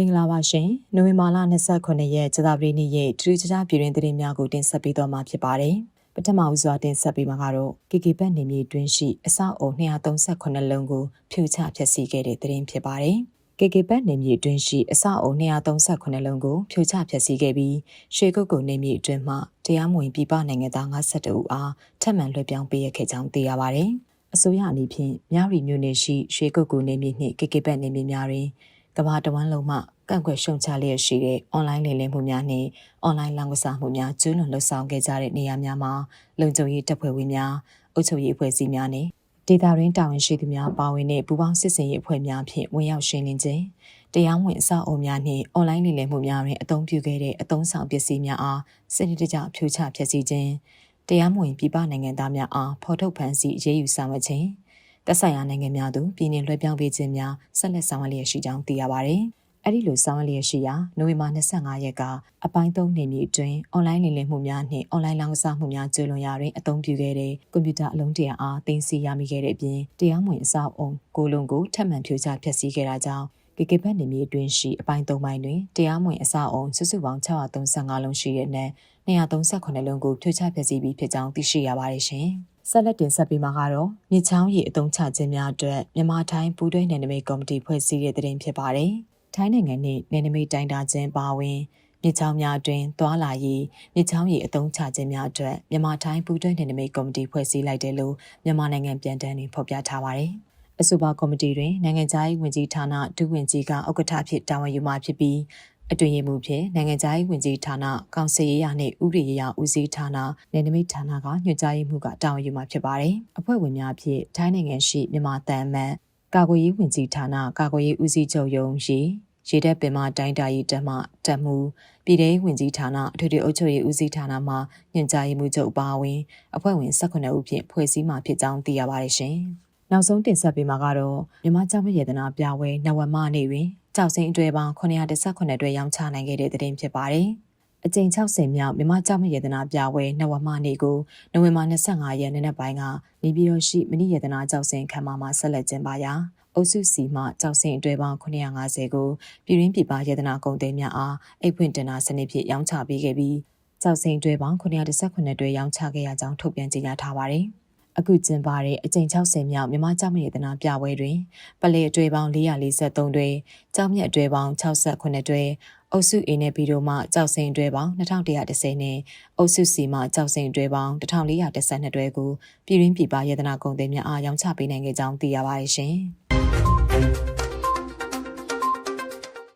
မင်္ဂလာပါရှင်။နိုဝင်ဘာလ29ရက်ကြာသပတေးနေ့ရဲ့ထူးခြားပြည်တွင်သတင်းများကိုတင်ဆက်ပေးသွားမှာဖြစ်ပါတယ်။ပထမဦးစွာတင်ဆက်ပေးမှာကတော့ KK ဘတ်နေမြေတွင်းရှိအဆောက်အုံ238လုံးကိုဖြိုချဖျက်ဆီးခဲ့တဲ့သတင်းဖြစ်ပါတယ်။ KK ဘတ်နေမြေတွင်းရှိအဆောက်အုံ238လုံးကိုဖြိုချဖျက်ဆီးခဲ့ပြီးရွှေကုတ်ကုနေမြေအတွင်းမှတရားမဝင်ပြည်ပနိုင်ငံသား52ဦးအားထပ်မံလွှဲပြောင်းပေးရခဲ့ကြောင်းသိရပါတယ်။အစိုးရအနေဖြင့်မြရီမြို့နယ်ရှိရွှေကုတ်ကုနေမြေနှင့် KK ဘတ်နေမြေများတွင် ကမ္ဘာတဝန်းလုံးမှကန့်ကွက်ရှုံချလျက်ရှိတဲ့ online လိမ်လည်မှုများနှင့် online လောင်းကစားမှုများကျူးလွန်လှုပ်ဆောင်ခဲ့ကြတဲ့နေရာများမှာလုံခြုံရေးတပ်ဖွဲ့ဝင်များအုပ်ချုပ်ရေးအဖွဲ့အစည်းများနှင့်ဒေသရင်းတာဝန်ရှိသူများပါဝင်တဲ့ပူးပေါင်းစစ်စင်ရေးအဖွဲ့များဖြင့်ဝင်ရောက်ရှင်းလင်းခြင်းတရားဝင်အဆောက်အအုံများနှင့် online လိမ်လည်မှုများတွင်အသုံးပြုခဲ့တဲ့အသုံးဆောင်ပစ္စည်းများအားစနစ်တကျဖြိုချဖျက်ဆီးခြင်းတရားမဝင်ပြည်ပနိုင်ငံသားများအားဖော်ထုတ်ဖန်ဆီးအရေးယူဆောင်ရွက်ခြင်း သက်ဆိုင်ရာနိုင်ငံများသို့ပြည်내လွှဲပြောင်းပေးခြင်းများဆက်လက်ဆောင်ရွက်လျက်ရှိကြောင်းသိရပါသည်။အဲ့ဒီလိုဆောင်ရွက်လျက်ရှိရာနိုဝင်ဘာ25ရက်ကအပိုင်း3နေမြေအတွင်းအွန်လိုင်းလိမ်လည်မှုများနှင့်အွန်လိုင်းလောင်းကစားမှုများကျူးလွန်ရာတွင်အသုံးပြုခဲ့တဲ့ကွန်ပျူတာအလုံးတရာအားတင်စီရမိခဲ့တဲ့အပြင်တရားမဝင်အဆောက်အုံကိုလုံးကိုထပ်မံဖြိုချဖျက်ဆီးခဲ့တာကြောင့်ကေကေဘတ်နေမြေအတွင်းရှိအပိုင်း၃ပိုင်းတွင်တရားမဝင်အဆောက်အုံစုစုပေါင်း635လုံးရှိတဲ့နက်238လုံးကိုဖြိုချဖျက်ဆီးပြီးဖြစ်ကြောင်းသိရှိရပါတယ်ရှင်။ ဆက်လက်တင်ဆက်ပေးမှာကတော့မြစ်ချောင်းရီအုံချခြင်းများအတွက်မြန်မာထိုင်းပူးတွဲနယ်နိမိတ်ကော်မတီဖွဲ့စည်းတဲ့တဲ့တင်ဖြစ်ပါတယ်။ထိုင်းနိုင်ငံနှင့်နယ်နိမိတ်တိုင်းတာခြင်းပါဝင်မြစ်ချောင်းများတွင်သွာလာရေးမြစ်ချောင်းရီအုံချခြင်းများအတွက်မြန်မာထိုင်းပူးတွဲနယ်နိမိတ်ကော်မတီဖွဲ့စည်းလိုက်တယ်လို့မြန်မာနိုင်ငံပြန်တမ်းတွင်ဖော်ပြထားပါတယ်။အဆိုပါကော်မတီတွင်နိုင်ငံခြားရေးဝန်ကြီးဌာနဒုဝန်ကြီးကဥက္ကဋ္ဌဖြစ်တာဝန်ယူမှဖြစ်ပြီး အတွင်ရေးမှုဖြင့်နိုင်ငံခြားရေးဝန်ကြီးဌာနကောင်စီရေးရာနှင့်ဥပဒေရေးရာဦးစီးဌာနနယ်နိမိတ်ဌာနကညွှန်ကြားရေးမှုကတာဝန်ယူမှာဖြစ်ပါတယ်။အဖွဲ့ဝင်များဖြင့်ထိုင်းနိုင်ငံရှိမြန်မာတန်အမတ်ကာကွယ်ရေးဝန်ကြီးဌာနကာကွယ်ရေးဦးစီးချုပ်ရုံးရေရေတပ်ပင်မတိုင်းတာရေးတပ်မှတပ်မှုပြည်ထောင်ဝင်ကြီးဌာနအထွေထွေအုပ်ချုပ်ရေးဦးစီးဌာနမှညွှန်ကြားရေးမှူးချုပ်ပါဝင်အဖွဲ့ဝင်18ဦးဖြင့်ဖွဲ့စည်းမှာဖြစ်ကြောင်းသိရပါတယ်ရှင်။နောက်ဆုံးတင်ဆက်ပေးမှာကတော့မြမကြောင့်ရတနာပြပွဲနဝမနေ့တွင် ကြောက်စင်းအတွဲပေါင်း918အတွဲရောင်းချနိုင်ခဲ့တဲ့တဲ့တင်ဖြစ်ပါတယ်။အကြိမ်60မြောက်မြမကြောင့်ရတနာပြပွဲနဝမနေ့ကိုနိုဝင်ဘာ25ရက်နေ့နက်ပိုင်းကနေပြည်တော်ရှိမဏိရတနာကြောက်စင်းခမ်းမမှာဆက်လက်ကျင်းပရာအုပ်စုစီမှကြောက်စင်အတွဲပေါင်း950ကိုပြည်ရင်းပြည်ပရတနာကုန်သည်များအားအိတ်ဖွင့်တင်နာစနစ်ဖြင့်ရောင်းချပေးခဲ့ပြီးကြောက်စင်အတွဲပေါင်း918တွဲရောင်းချခဲ့ရကြောင်းထုတ်ပြန်ကြေညာထားပါတယ်။ အခုကျင်းပတဲ့အကြိမ်60မြောက်မြမကြောက်မြရတနာပြပွဲတွင်ပလဲအတွဲပေါင်း443တွဲကြောက်မြအတွဲပေါင်း68တွဲအုပ်စု A နဲ့ B တို့မှကြောက်စိန်တွဲပေါင်း2110နဲ့အုပ်စု C မှကြောက်စိန်တွဲပေါင်း1412တွဲကိုပြည်ရင်းပြည်ပရတနာကုန်သည်များအားရောင်းချပေးနိုင်ခဲ့ကြောင်းသိရပါတယ်ရှင်။